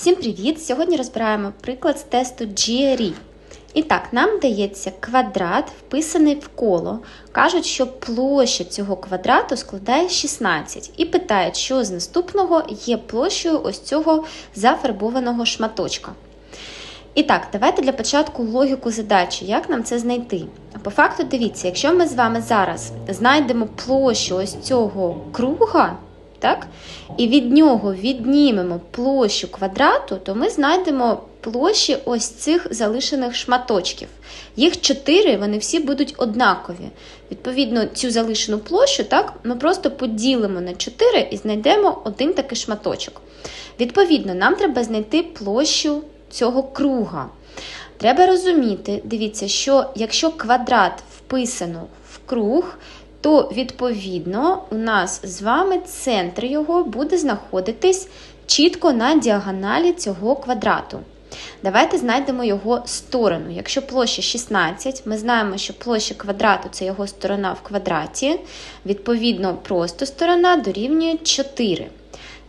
Всім привіт! Сьогодні розбираємо приклад з тесту GRE. І так, нам дається квадрат, вписаний в коло. Кажуть, що площа цього квадрату складає 16. І питають, що з наступного є площею ось цього зафарбованого шматочка. І так, давайте для початку логіку задачі, як нам це знайти. По факту, дивіться, якщо ми з вами зараз знайдемо площу ось цього круга, так, і від нього віднімемо площу квадрату, то ми знайдемо площі ось цих залишених шматочків. Їх чотири, вони всі будуть однакові. Відповідно, цю залишену площу так, ми просто поділимо на 4 і знайдемо один такий шматочок. Відповідно, нам треба знайти площу цього круга. Треба розуміти, дивіться, що якщо квадрат вписано в круг, то відповідно у нас з вами центр його буде знаходитись чітко на діагоналі цього квадрату. Давайте знайдемо його сторону. Якщо площа 16, ми знаємо, що площа квадрату це його сторона в квадраті. Відповідно, просто сторона дорівнює 4.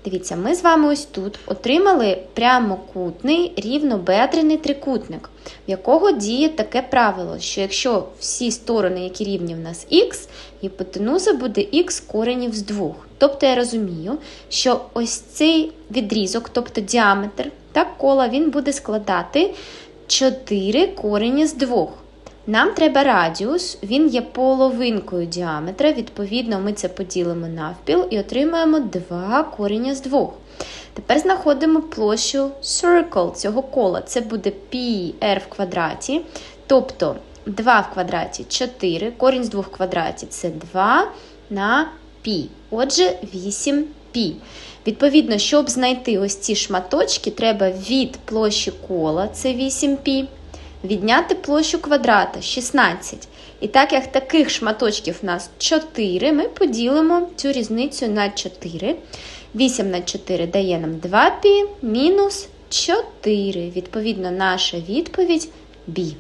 Дивіться, ми з вами ось тут отримали прямокутний рівнобедрений трикутник, в якого діє таке правило, що якщо всі сторони, які рівні в нас х, гіпотенуза буде х коренів з двох. Тобто я розумію, що ось цей відрізок, тобто діаметр так, кола, він буде складати 4 корені з двох. Нам треба радіус, він є половинкою діаметра, відповідно, ми це поділимо навпіл і отримаємо 2 корення з 2. Тепер знаходимо площу circle цього кола. Це буде πr в квадраті. Тобто 2 в квадраті 4, корінь з 2 в квадраті це 2 на π. Отже, 8π. Відповідно, щоб знайти ось ці шматочки, треба від площі кола, це 8π. Відняти площу квадрата 16. І так як таких шматочків у нас 4, ми поділимо цю різницю на 4. 8 на 4 дає нам 2π мінус 4. Відповідно, наша відповідь B.